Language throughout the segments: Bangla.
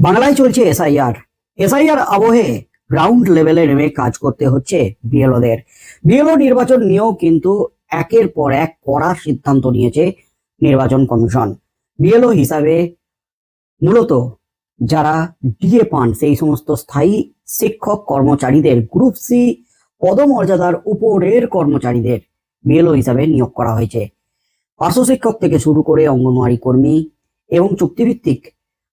বাংলায় চলছে এসআইআর এসআইআর আবহে গ্রাউন্ড লেভেলে নেমে কাজ করতে হচ্ছে বিএলওদের বিএলও নির্বাচন নিয়েও কিন্তু একের পর এক কড়া সিদ্ধান্ত নিয়েছে নির্বাচন কমিশন। বিএলও হিসাবে মূলত যারা ডিএ পান, সেই সমস্ত স্থায়ী শিক্ষক কর্মচারীদের গ্রুপ সি পদমর্যাদার উপরের কর্মচারীদের বিএলও হিসাবে নিয়োগ করা হয়েছে। পার্শ্ব শিক্ষক থেকে শুরু করে অঙ্গনওয়াড়ি কর্মী এবং চুক্তিভিত্তিক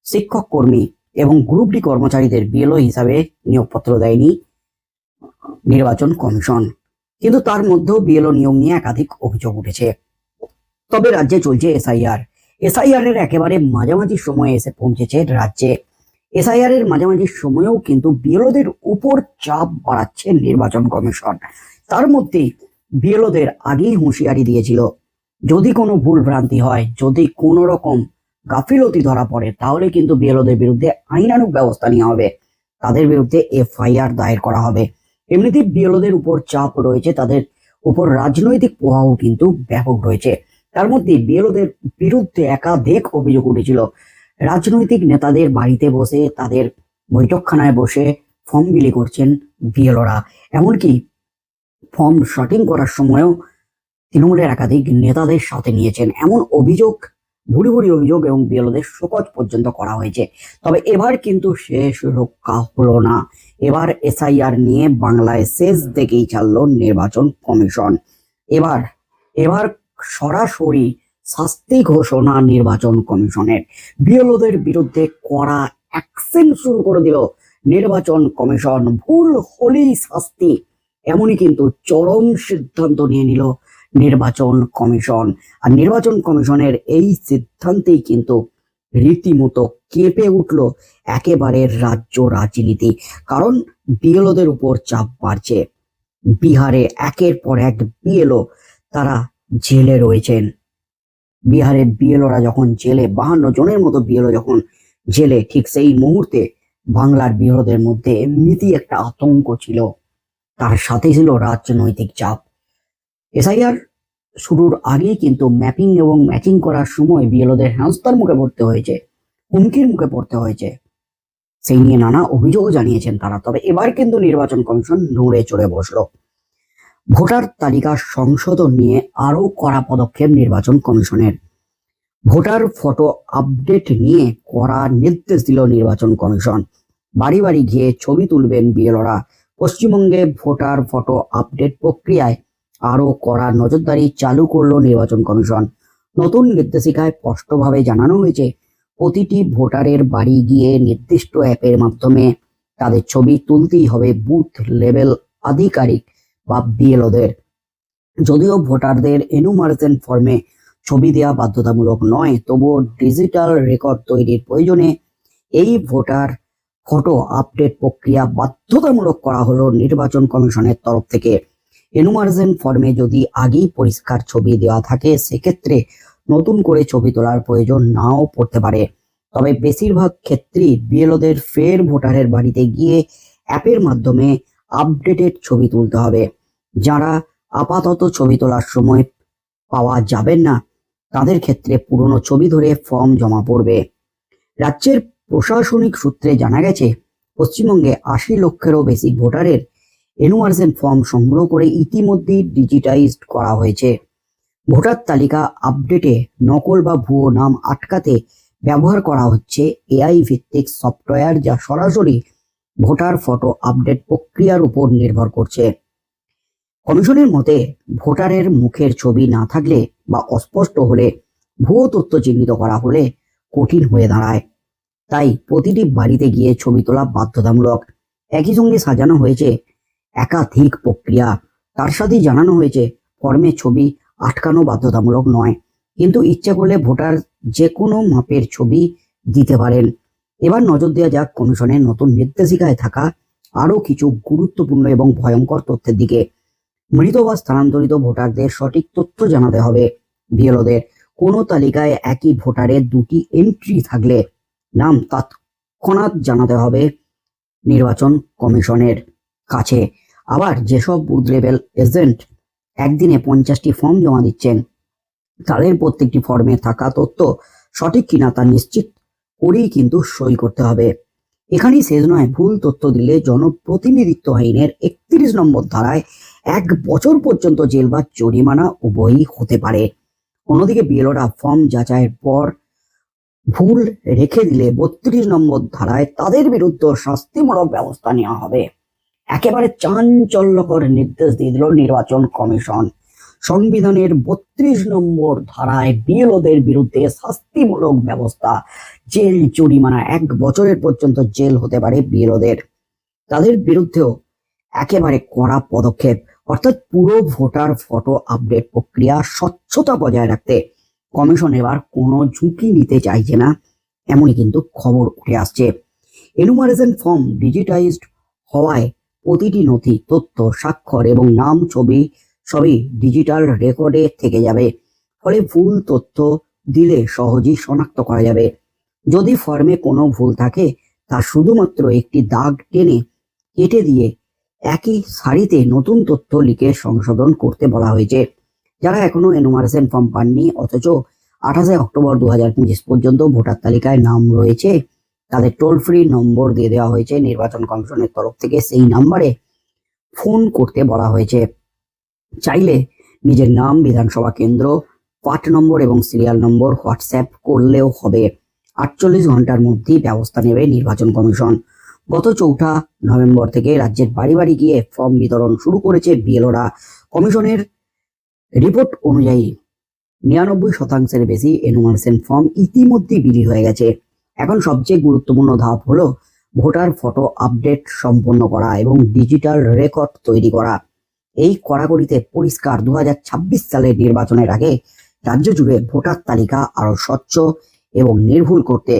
শিক্ষক কর্মী এবং গ্রুপ ডি কর্মচারীদের বিএলও হিসাবে নিয়োগপত্র দেয়নি নির্বাচন কমিশন। কিন্তু তার মধ্যেও বিএলও নিয়োগ নিয়ে একাধিক অভিযোগ উঠেছে। তবে রাজ্যে চলছে এসআইআর এসআইআর এর একেবারে মাঝামাঝি সময়ে এসে পৌঁছেছে রাজ্যে। এসআইআর এর মাঝামাঝি সময়েও কিন্তু বিএলওদের উপর চাপ বাড়াচ্ছে নির্বাচন কমিশন। তার মধ্যে বিএলওদের আগেই হুঁশিয়ারি দিয়েছিল, যদি কোনো ভুল ভ্রান্তি হয়, যদি কোনো রকম গাফিলতি ধরা পড়ে, তাহলে কিন্তু বিএলওদের বিরুদ্ধে আইনানুগ ব্যবস্থা নেওয়া হবে। তাদের বিরুদ্ধে এফআইআর দায়ের করা হবে। এমনিতেই বিএলওদের উপর চাপ রয়েছে, তাদের উপর রাজনৈতিক প্রভাব কিন্তু ব্যাপক রয়েছে। তার মধ্যে বিএলওদের বিরুদ্ধে একাধিক অভিযোগ উঠেছিল। রাজনৈতিক নেতাদের বাড়িতে বসে, তাদের বৈঠকখানায় বসে ফর্ম বিলি করছেন বিএলওরা। এমনকি ফর্ম শটিং করার সময়ও তৃণমূলের একাধিক নেতাদের সাথে নিয়েছেন। এমন অভিযোগ ভুরি ভুরি অভিযোগ এবং বিএলওদের শোকজ পর্যন্ত করা হয়েছে। তবে এবার কিন্তু শেষ রক্ষা হলো না। এবার এসআইআর নিয়ে বাংলায় শেষ দেখেই ছাড়লো নির্বাচন কমিশন। এবার এবার সরাসরি শাস্তি ঘোষণা নির্বাচন কমিশনের। বিএলওদের বিরুদ্ধে কড়া অ্যাকশন শুরু করে দিল নির্বাচন কমিশন। ভুল হলেই শাস্তি। এমনই কিন্তু চরম সিদ্ধান্ত নিয়ে নিল নির্বাচন কমিশন। আর নির্বাচন কমিশনের এই সিদ্ধান্তেই কিন্তু রীতিমতো কেঁপে উঠল একেবারে রাজ্য রাজনীতি। কারণ বিএলওদের উপর চাপ বাড়ছে। বিহারে একের পর এক বিএলও তারা জেলে রয়েছেন। বিহারের বিএলওরা যখন জেলে, বাহান্ন জনের মতো বিএলও যখন জেলে, ঠিক সেই মুহূর্তে বাংলার বিএলওদের মধ্যে এমনিতেই একটা আতঙ্ক ছিল। তার সাথে ছিল রাজনৈতিক চাপ। এসআইআর শুরুর আগেই কিন্তু ম্যাপিং এবং ম্যাচিং করার সময় বিএলওদের হেনস্থার মুখে পড়তে হয়েছে, হুমকির মুখে পড়তে হয়েছে। সেই নিয়ে নানা অভিযোগও জানিয়েছেন তারা, তবে এবার কিন্তু নির্বাচন কমিশন নড়ে চড়ে বসল। ভোটার তালিকা সংশোধন নিয়ে আরও কড়া পদক্ষেপ নির্বাচন কমিশনের। ভোটার ফটো আপডেট নিয়ে কড়া নির্দেশ দিল নির্বাচন কমিশন। বাড়ি বাড়ি গিয়ে ছবি তুলবেন বিএলওরা। পশ্চিমবঙ্গে ভোটার ফটো আপডেট প্রক্রিয়ায় আরও কড়া নজরদারি চালু করল নির্বাচন কমিশন। নতুন নির্দেশিকায় স্পষ্টভাবে জানানো হয়েছে, প্রতিটি ভোটারের বাড়ি গিয়ে নির্দিষ্ট অ্যাপের মাধ্যমে তাদের ছবি তুলতেই হবে বুথ লেভেল আধিকারিক বা বিএলওদের। যদিও ভোটারদের এনুমারেশন ফর্মে ছবি দেওয়া বাধ্যতামূলক নয়, তবুও ডিজিটাল রেকর্ড তৈরির প্রয়োজনে এই ভোটার ফটো আপডেট প্রক্রিয়া বাধ্যতামূলক করা হলো নির্বাচন কমিশনের তরফ থেকে। এনুমারেশন ফর্মে যদি আগেই পরিষ্কার ছবি দেওয়া থাকে, সেক্ষেত্রে নতুন করে ছবি তোলার প্রয়োজন নাও পড়তে পারে। তবে বেশিরভাগ ক্ষেত্রেই বিএলওদের ফের ভোটারের বাড়িতে গিয়ে অ্যাপের মাধ্যমে আপডেটেড ছবি তুলতে হবে। যারা আপাতত ছবি তোলার সময় পাওয়া যাবেন না, তাদের ক্ষেত্রে পুরনো ছবি ধরে ফর্ম জমা পড়বে। রাজ্যের প্রশাসনিক সূত্রে জানা গেছে, পশ্চিমবঙ্গে আশি লক্ষেরও বেশি ভোটারের এনুয়ার্সেন ফর্ম সংগ্রহ করে ইতিমধ্যেই ডিজিটাইজড করা হয়েছে। ভোটার তালিকা আপডেটে নকল বা ভুয়ো নাম আটকাতে ব্যবহার করা হচ্ছে এআই ভিত্তিক সফটওয়্যার যা সরাসরি ভোটার ফটো আপডেট প্রক্রিয়ার উপর নির্ভর করছে। কমিশনের মতে, ভোটারের মুখের ছবি না থাকলে বা অস্পষ্ট হলে ভুয়ো তথ্য চিহ্নিত করা হলে কঠিন হয়ে দাঁড়ায়। তাই প্রতিটি বাড়িতে গিয়ে ছবি তোলা বাধ্যতামূলক। একই সঙ্গে সাজানো হয়েছে একাধিক প্রক্রিয়া। তার সাথেই জানানো হয়েছে, ফর্মে ছবি আটকানো বাধ্যতামূলক নয়। কিন্তু ইচ্ছে করলে ভোটার যে কোনো মাপের ছবি দিতে পারেন। এবার নজর দেওয়া যাক কমিশনের নতুন নির্দেশিকায় থাকা আরও কিছু গুরুত্বপূর্ণ এবং ভয়ঙ্কর তথ্যের দিকে। মৃত বা স্থানান্তরিত ভোটারদের সঠিক তথ্য জানাতে হবে। বিএলওদের কোনো তালিকায় একই ভোটারের দুটি এন্ট্রি থাকলে নাম তৎক্ষণাৎ জানাতে হবে নির্বাচন কমিশনের কাছে। আবার যেসব বুথ লেভেল এজেন্ট একদিনে পঞ্চাশটি ফর্ম জমা দিচ্ছেন, তাদের প্রত্যেকটি ফর্মে থাকা তথ্য সঠিক কিনা তা নিশ্চিত করেই কিন্তু সই করতে হবে। এখানেই শেষ নয়, ভুল তথ্য দিলে জনপ্রতিনিধিত্ব আইনের একত্রিশ নম্বর ধারায় এক বছর পর্যন্ত জেল বা জরিমানা উভয়ই হতে পারে। অন্যদিকে বিএলওরা ফর্ম যাচাইয়ের পর ভুল রেখে দিলে বত্রিশ নম্বর ধারায় তাদের বিরুদ্ধে শাস্তিমূলক ব্যবস্থা নেওয়া হবে। একেবারে চাঞ্চল্যকর নির্দেশ দিয়ে দিল নির্বাচন কমিশন। সংবিধানের বত্রিশ নম্বর ধারায় বিএলওদের বিরুদ্ধে শাস্তিমূলক ব্যবস্থা। জেল, জরিমানা এক বছরের পর্যন্ত জেল হতে পারে বিএলওদের। তাদের বিরুদ্ধেও একেবারে কড়া পদক্ষেপ, অর্থাৎ পুরো ভোটার ফটো আপডেট প্রক্রিয়া স্বচ্ছতা বজায় রাখতে কমিশন এবার কোনো ঝুঁকি নিতে চাইছে না, এমনই কিন্তু খবর উঠে আসছে। এনুমারেশন ফর্ম ডিজিটাইজড হওয়ায় প্রতিটি নথি, তথ্য, স্বাক্ষর এবং নাম ছবি সবই ডিজিটাল রেকর্ডে থেকে যাবে। ফলে ভুল তথ্য দিলে সহজেই শনাক্ত করা যাবে। যদি ফর্মে কোনো ভুল থাকে, তা শুধুমাত্র একটি দাগ টেনে কেটে দিয়ে একই সারিতে নতুন তথ্য লিখে সংশোধন করতে বলা হয়েছে। যারা এখনও এনুমারেশন ফর্ম পাননি, অথচ আঠাশে অক্টোবর দু হাজার পঁচিশ পর্যন্ত ভোটার তালিকায় নাম রয়েছে তাদের টোল ফ্রি নম্বর দিয়ে দেওয়া হয়েছে। নির্বাচন কমিশনের তরফ থেকে সেই নাম্বারে ফোন করতে বলা হয়েছে। চাইলে নিজের নাম, বিধানসভা কেন্দ্র পাট নম্বর এবং সিরিয়াল নম্বর হোয়াটসঅ্যাপ করলেও হবে। আটচল্লিশ ঘণ্টার মধ্যেই ব্যবস্থা নেবে নির্বাচন কমিশন। গত চৌঠা নভেম্বর থেকে রাজ্যের বাড়ি বাড়ি গিয়ে ফর্ম বিতরণ শুরু করেছে বিএলওরা। কমিশনের রিপোর্ট অনুযায়ী নিরানব্বই শতাংশের বেশি এনুমারেশন ফর্ম ইতিমধ্যেই বিলি হয়ে গেছে। এখন সবচেয়ে গুরুত্বপূর্ণ ধাপ হলো ভোটার ফটো আপডেট সম্পন্ন করা এবং ডিজিটাল রেকর্ড তৈরি করা। এই কড়াকড়িতে পরিষ্কার দুই হাজার ছাব্বিশ সালের নির্বাচনের আগে রাজ্য জুড়ে ভোটার তালিকা আরও স্বচ্ছ এবং নির্ভুল করতে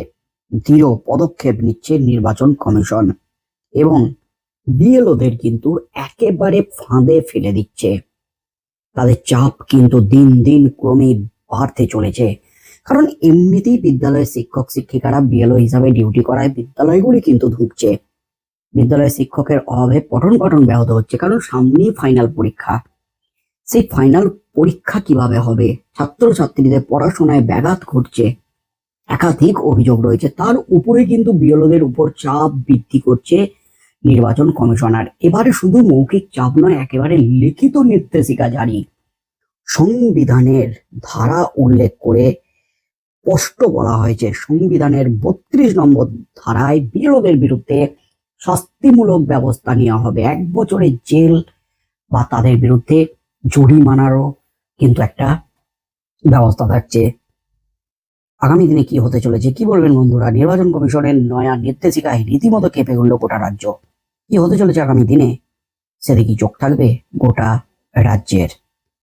দৃঢ় পদক্ষেপ নিচ্ছে নির্বাচন কমিশন এবং বিএলওদের কিন্তু একেবারে ফাঁদে ফেলে দিচ্ছে। তাদের চাপ কিন্তু দিন দিন ক্রমে বাড়তে চলেছে। কারণ এমনিতেই বিদ্যালয়ের শিক্ষক শিক্ষিকারা বিএলও হিসাবে ডিউটি করায় বিদ্যালয়গুলি কিন্তু ঢুকছে বিদ্যালয়ের শিক্ষকের অভাবে পঠন পাঠন ব্যাহত হচ্ছে, কারণ সামনেই ফাইনাল পরীক্ষা। সেই ফাইনাল পরীক্ষা কীভাবে হবে? ছাত্রছাত্রীদের পড়াশোনায় ব্যাঘাত ঘটছে। একাধিক অভিযোগ রয়েছে, তার উপরে কিন্তু বিএলওদের উপর চাপ বৃদ্ধি করছে নির্বাচন কমিশনার। এবারে শুধু মৌখিক চাপ নয়, একেবারে লিখিত নির্দেশিকা জারি। সংবিধানের ধারা উল্লেখ করে স্পষ্ট বলা হয়েছে। সংবিধানের বত্রিশ নম্বর ধারায় বিরোধের বিরুদ্ধে শাস্তিমূলক ব্যবস্থা নেওয়া হবে। এক বছরের জেল বা তাদের বিরুদ্ধে জরিমানারও কিন্তু একটা ব্যবস্থা থাকছে। আগামী দিনে কি হতে চলেছে, কি বলবেন বন্ধুরা? নির্বাচন কমিশনের নয়া নির্দেশিকায় রীতিমতো কেঁপে উঠল গোটা রাজ্য। কি হতে চলেছে আগামী দিনে? সেদিকে চোখ থাকবে গোটা রাজ্যের।